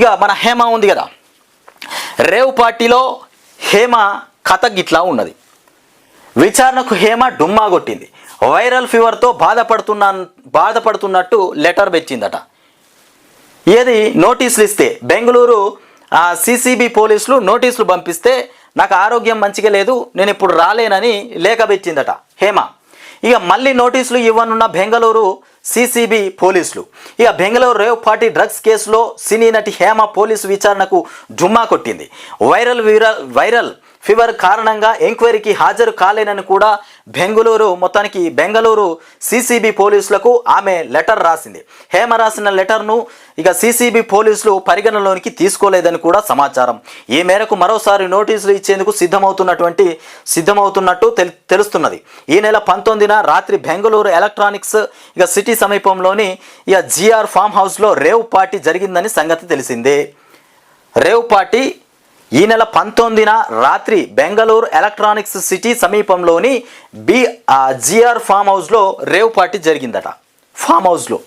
ఇక మన హేమ ఉంది కదా. రేవ్ పార్టీలో హేమ కథ గిట్లా ఉన్నది. విచారణకు హేమ డుమ్మా కొట్టింది. వైరల్ ఫీవర్తో బాధపడుతున్నా బాధపడుతున్నట్టు లెటర్ పెచ్చిందట ఏది? నోటీసులు ఇస్తే. బెంగళూరు సిసిబి పోలీసులు నోటీసులు పంపిస్తే నాకు ఆరోగ్యం మంచిగా లేదు నేను ఇప్పుడు రాలేనని లేఖ పెచ్చిందట హేమ. ఇక మళ్ళీ నోటీసులు ఇవ్వనున్న బెంగళూరు సిసిబి పోలీసులు. ఇక బెంగళూరు రేవ్ పార్టీ డ్రగ్స్ కేసులో సినీ నటి హేమ పోలీసు విచారణకు జుమ్మా కొట్టింది. వైరల్ విరల్ వైరల్ ఫీవర్ కారణంగా ఎంక్వైరీకి హాజరు కాలేనని కూడా బెంగళూరు మొత్తానికి బెంగళూరు సిసిబి పోలీసులకు ఆమె లెటర్ రాసింది. హేమ రాసిన లెటర్ను ఇక సిసిబి పోలీసులు పరిగణలోనికి తీసుకోలేదని కూడా సమాచారం. ఈ మేరకు మరోసారి నోటీసులు ఇచ్చేందుకు సిద్ధమవుతున్నటువంటి సిద్ధమవుతున్నట్టు తెలుస్తున్నది. ఈ నెల పంతొమ్మిదిన రాత్రి బెంగళూరు ఎలక్ట్రానిక్స్ ఇక సిటీ సమీపంలోని ఇక జిఆర్ ఫామ్ హౌస్లో రేవ్ పార్టీ జరిగిందని సంగతి తెలిసిందే. రేవ్ పార్టీ ఈ నెల పంతొమ్మిదిన రాత్రి బెంగళూరు ఎలక్ట్రానిక్స్ సిటీ సమీపంలోని బి జిఆర్ ఫామ్ హౌస్లో రేవ్ పార్టీ జరిగిందట. ఫామ్ హౌస్లో.